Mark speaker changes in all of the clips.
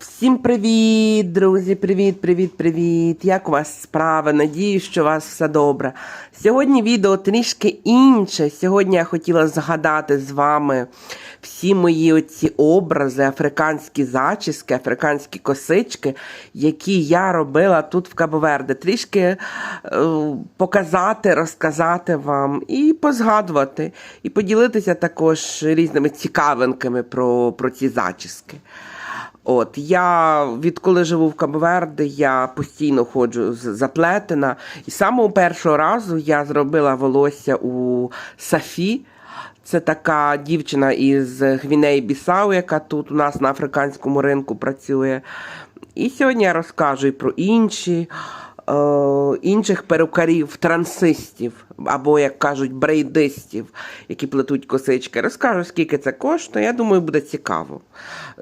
Speaker 1: Всім привіт, друзі! Привіт, привіт, привіт! Як у вас справи? Надію, що у вас все добре. Сьогодні відео трішки інше. Сьогодні я хотіла згадати з вами всі мої оці образи, африканські зачіски, африканські косички, які я робила тут в Кабоверде. Трішки е, показати, розказати вам і позгадувати, і поділитися також різними цікавинками про, про ці зачіски. От я відколи живу в Кабоверде, я постійно ходжу з заплетена. І самого першого разу я зробила волосся у Сафі. Це така дівчина із Гвінеї Бісау, яка тут у нас на африканському ринку працює. І сьогодні я розкажу і про інші. Е, Інших перукарів, трансистів, або, як кажуть, брейдистів, які плетуть косички. Розкажу, скільки це коштує. Я думаю, буде цікаво.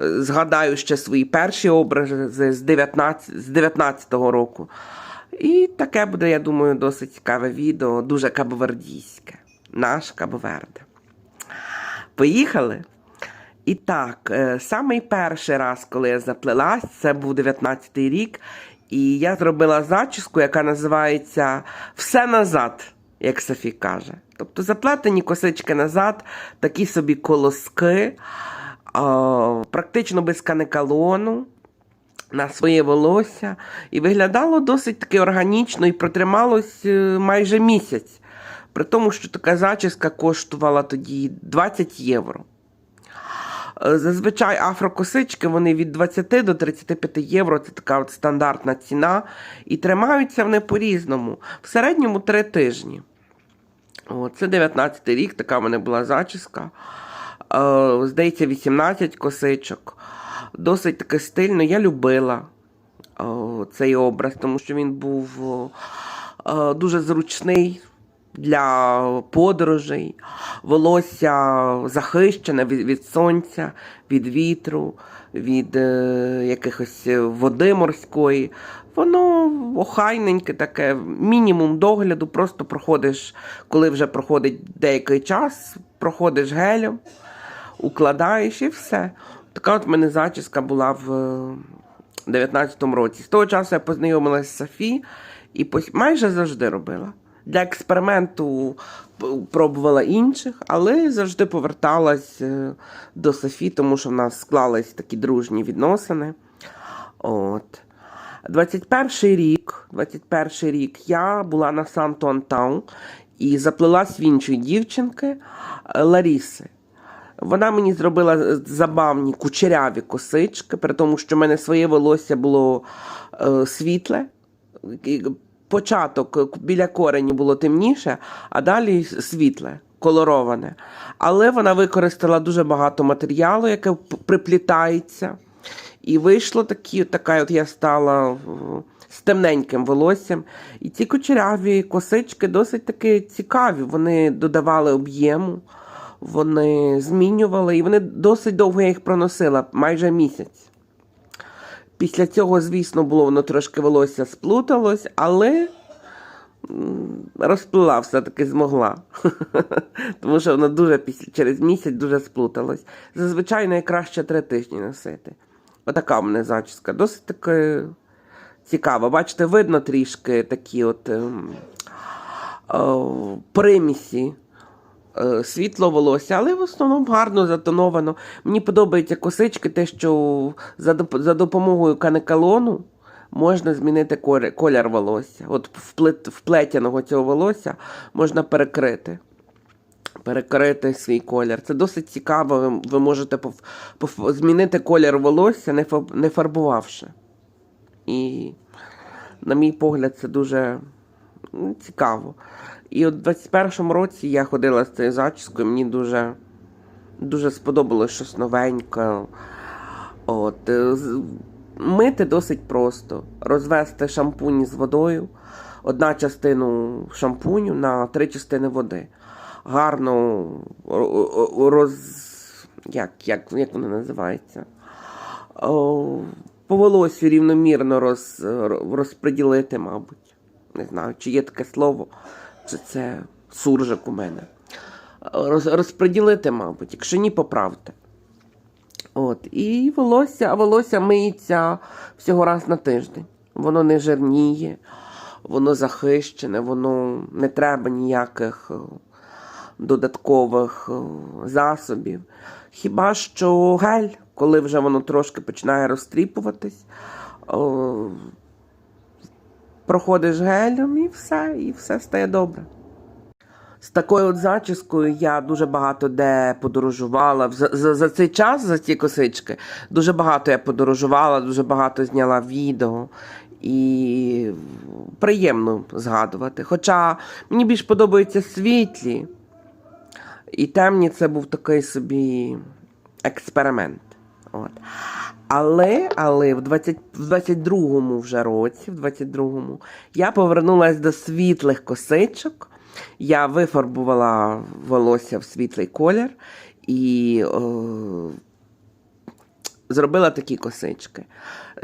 Speaker 1: Е, Згадаю ще свої перші образи з 19, з 19-го року. І таке буде, я думаю, досить цікаве відео, дуже кабовердійське. Наш Кабоверде. Поїхали? І так, е, самий перший раз, коли я заплелась, це був 19-й рік, і я зробила зачіску, яка називається Все назад, як Софі каже. Тобто заплетені косички назад, такі собі колоски, а, практично без канекалону на своє волосся. І виглядало досить таки органічно і протрималось е, майже місяць. При тому, що така зачіска коштувала тоді 20 євро. Е, Зазвичай афрокосички вони від 20 до 35 євро. Це така от стандартна ціна. І тримаються вони по-різному. В середньому 3 тижні. О, це 19 рік, така в мене була зачіска. Е, здається, 18 косичок. Досить таки стильно. Я любила о, цей образ, тому що він був е, дуже зручний для подорожей. Волосся захищене від, сонця, від вітру, від е, якихось води морської. Воно охайненьке таке, мінімум догляду, просто проходиш, коли вже проходить деякий час, проходиш гелем, укладаєш і все. Така от в мене зачіска була в 19-му році. З того часу я познайомилася з Софі і майже завжди робила. Для експерименту пробувала інших, але завжди поверталась е, до Софі, тому що в нас склались такі дружні відносини. От. 21 рік, 21 рік я була на Санту Антау і заплелась в іншої дівчинки е, Ларіси. Вона мені зробила забавні кучеряві косички, при тому, що в мене своє волосся було е, світле. Початок е, біля корені було темніше, а далі світле, колороване. Але вона використала дуже багато матеріалу, яке приплітається. І вийшло такі, така от я стала з темненьким волоссям. І ці кучеряві косички досить таки цікаві. Вони додавали об'єму, вони змінювали, і вони досить довго я їх проносила, майже місяць. Після цього, звісно, було воно трошки волосся сплуталось, але розплила все-таки змогла. Тому що воно дуже через місяць дуже сплуталось. Зазвичай найкраще три тижні носити. Отака в мене зачіска. Досить таки цікава. Бачите, видно трішки такі от ем, е, примісі світло волосся, але в основному гарно затоновано. Мені подобаються косички, те, що за, доп- за допомогою канекалону можна змінити колір, волосся. От вплет, вплетяного цього волосся можна перекрити. Перекрити свій колір. Це досить цікаво. Ви, ви можете пов, пов, змінити колір волосся, не, фа- не фарбувавши. І, на мій погляд, це дуже цікаво. І от в 21-му році я ходила з цією зачіскою, мені дуже, дуже сподобалось щось новеньке. От, е, мити досить просто. Розвести шампунь з водою, одна частину шампуню на три частини води. Гарно ро- ро- роз. Як, як, як воно називається? О, по волосю рівномірно роз, розподілити, мабуть. Не знаю, чи є таке слово, чи це суржик у мене. Роз, розподілити, мабуть, якщо ні, поправте. От, і волосся, а волосся миється всього раз на тиждень. Воно не жирніє, воно захищене, воно не треба ніяких е, додаткових е, засобів. Хіба що гель, коли вже воно трошки починає розтріпуватись, о, проходиш гелем і все, і все стає добре. З такою от зачіскою я дуже багато де подорожувала. За, за, за цей час, за ці косички, дуже багато я подорожувала, дуже багато зняла відео. І приємно згадувати. Хоча мені більш подобаються світлі, і темні це був такий собі експеримент. От. Але, але в, 20, в 22-му вже році, в 22-му, я повернулася до світлих косичок. Я вифарбувала волосся в світлий колір і о, зробила такі косички.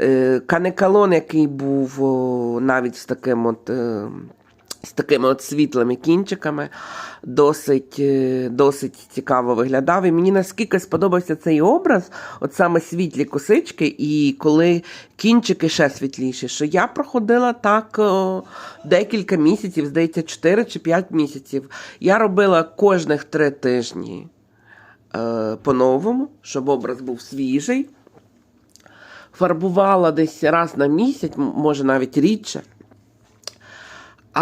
Speaker 1: Е, канекалон, який був о, навіть з таким от. Е, з такими от світлими кінчиками досить, е, досить цікаво виглядав. І мені наскільки сподобався цей образ, от саме світлі косички, і коли кінчики ще світліші, що я проходила так о, декілька місяців, здається, 4 чи 5 місяців. Я робила кожних 3 тижні е, по-новому, щоб образ був свіжий. Фарбувала десь раз на місяць, може навіть рідше.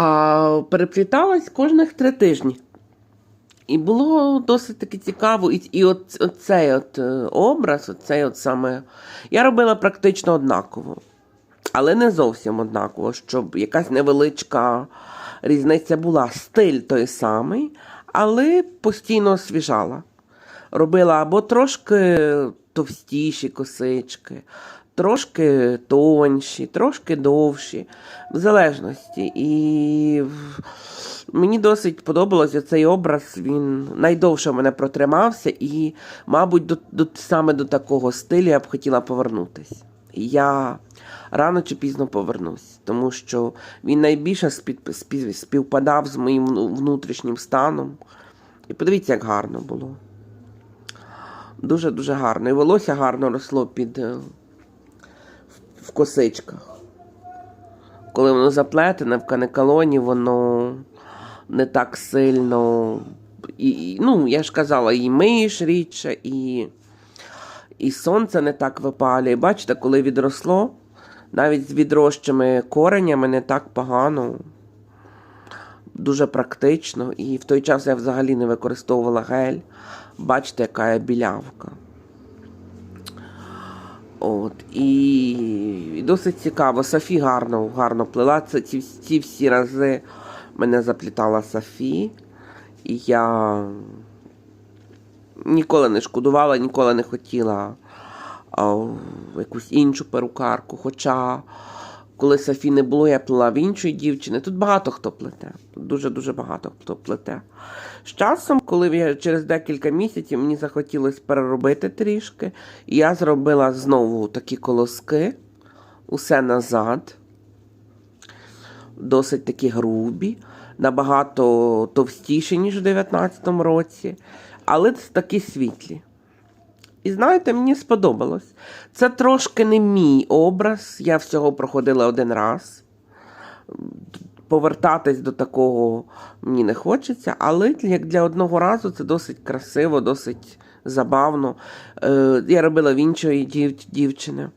Speaker 1: А перепліталась кожних три тижні. І було досить таки цікаво. І, і цей от е, образ, оцей от саме. Я робила практично однаково. Але не зовсім однаково, щоб якась невеличка різниця була. Стиль той самий, але постійно освіжала. Робила або трошки товстіші косички, трошки тонші, трошки довші, в залежності. І мені досить подобалося цей образ. Він найдовше в мене протримався, і, мабуть, до, до, саме до такого стилю я б хотіла повернутися. Я рано чи пізно повернусь, тому що він найбільше спів, спів, співпадав з моїм внутрішнім станом. І подивіться, як гарно було. Дуже-дуже гарно. І волосся гарно росло під е, в- косичках. Коли воно заплетене в канекалоні, воно не так сильно. І, ну, я ж казала, і миєш рідше, і, і сонце не так випалює. Бачите, коли відросло, навіть з відрощими коренями не так погано. Дуже практично. І в той час я взагалі не використовувала гель. Бачите, яка я білявка. От, і, і досить цікаво. Софі гарно, гарно плела. Це ці, ці всі рази мене заплітала Софі. І я ніколи не шкодувала, ніколи не хотіла а, якусь іншу перукарку. Хоча, коли Софі не було, я плела в іншої дівчини. Тут багато хто плете. Дуже-дуже багато хто плете. З часом, коли я через декілька місяців мені захотілося переробити трішки, і я зробила знову такі колоски, усе назад, досить такі грубі, набагато товстіші, ніж у 19-му році, але такі світлі. І знаєте, мені сподобалось. Це трошки не мій образ. Я всього проходила один раз. Повертатись до такого мені не хочеться, але як для одного разу це досить красиво, досить забавно. Е, я робила в іншої дів, дівчини. Е,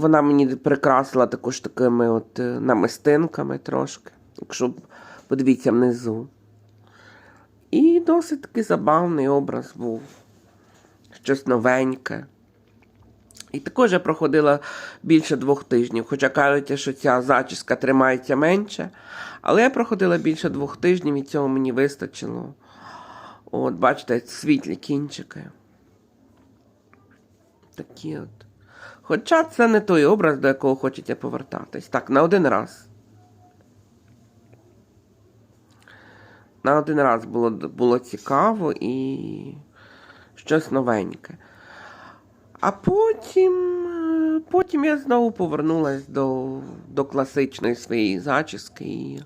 Speaker 1: вона мені прикрасила також такими от е, намистинками трошки, якщо подивіться внизу. І досить таки забавний образ був. Щось новеньке. І також я проходила більше двох тижнів, хоча кажуть, що ця зачіска тримається менше. Але я проходила більше двох тижнів і цього мені вистачило. От, бачите, світлі кінчики. Такі от. Хоча це не той образ, до якого хочеться повертатись. Так, на один раз. На один раз було, було цікаво і щось новеньке. А потім, потім я знову повернулася до, до класичної своєї зачіски. І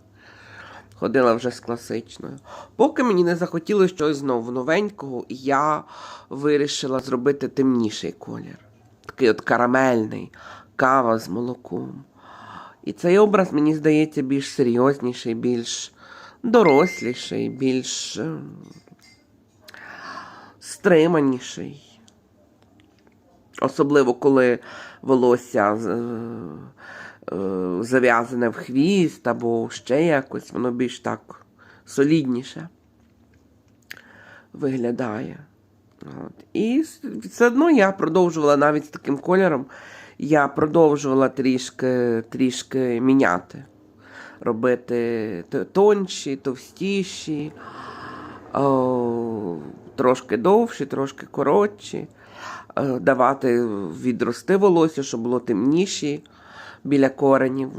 Speaker 1: ходила вже з класичною. Поки мені не захотілося щось знову новенького, я вирішила зробити темніший колір. Такий от карамельний, кава з молоком. І цей образ, мені здається, більш серйозніший, більш доросліший, більш е, стриманіший. Особливо, коли волосся е, зав'язане в хвіст або ще якось, воно більш так солідніше виглядає. От. І все одно я продовжувала навіть з таким кольором, я продовжувала трішки, трішки міняти. Робити тонші, товстіші, о, трошки довші, трошки коротші, е, давати відрости волосся, щоб було темніші біля коренів.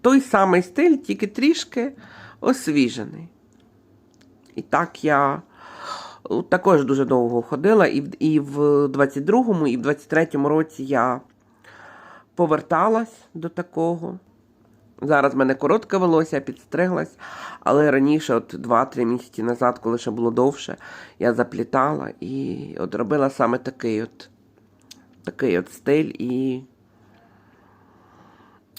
Speaker 1: Той самий стиль, тільки трішки освіжений. І так я е, також дуже довго ходила, і в 22-му, і в 23-му році я поверталась до такого. Зараз в мене коротке волосся, підстриглась, але раніше, от 2-3 місяці назад, коли ще було довше, я заплітала і от робила саме такий от, такий от стиль. І,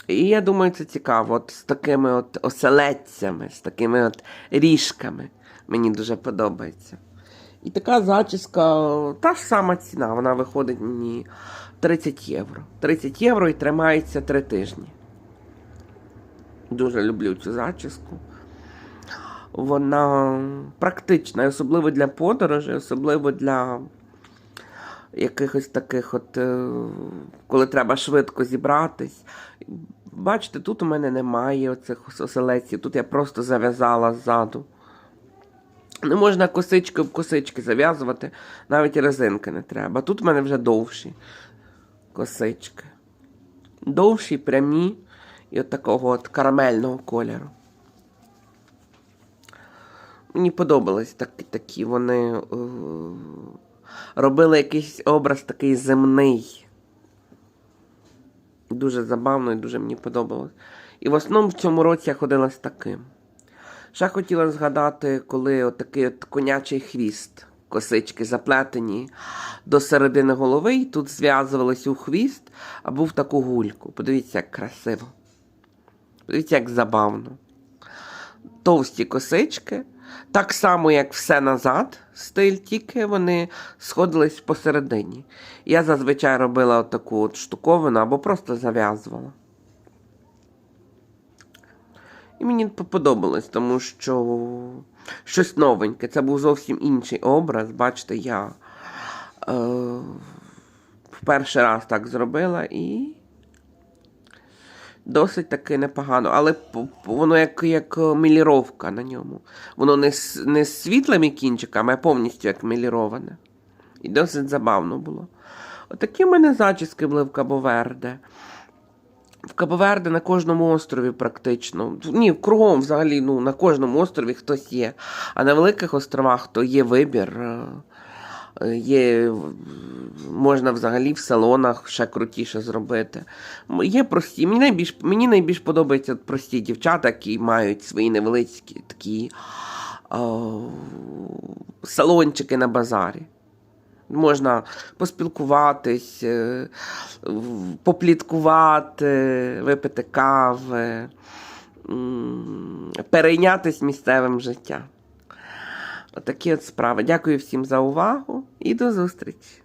Speaker 1: і я думаю, це цікаво. От з такими от оселедцями, з такими от ріжками. Мені дуже подобається. І така зачіска, та ж сама ціна, вона виходить мені 30 євро. 30 євро і тримається 3 тижні. Дуже люблю цю зачіску. Вона практична, особливо для подорожей, особливо для якихось таких, от, е, коли треба швидко зібратись. Бачите, тут у мене немає оцих оселеців, тут я просто зав'язала ззаду. Не можна косички в косички зав'язувати, навіть резинки не треба. Тут в мене вже довші косички. Довші, прямі і от такого от карамельного кольору. Мені подобались такі, такі вони е, робили якийсь образ такий земний. Дуже забавно і дуже мені подобалось. І в основному в цьому році я ходила з таким. Ще хотіла згадати, коли от такий от конячий хвіст, косички заплетені до середини голови, і тут зв'язувалися у хвіст або в таку гульку. Подивіться, як красиво. Подивіться, як забавно. Товсті косички, так само, як все назад, стиль, тільки вони сходились посередині. Я зазвичай робила от таку от штуковину або просто зав'язувала. І мені подобалось, тому що щось новеньке. Це був зовсім інший образ. Бачите, я е, в перший раз так зробила і досить таки непогано. Але воно як, як міліровка на ньому. Воно не, з- не з світлими кінчиками, а повністю як міліроване. І досить забавно було. Отакі в мене зачіски були в Кабоверде. В Кабоверде на кожному острові практично. Ні, кругом взагалі ну, на кожному острові хтось є. А на великих островах то є вибір. Е, Є, можна взагалі в салонах ще крутіше зробити. Є прості. Мені найбільш, мені найбільш подобаються прості дівчата, які мають свої невеличкі такі о, салончики на базарі. Можна поспілкуватись, е, попліткувати, випити кави, перейнятись місцевим життям. Отакі от справи. Дякую всім за увагу і до зустрічі!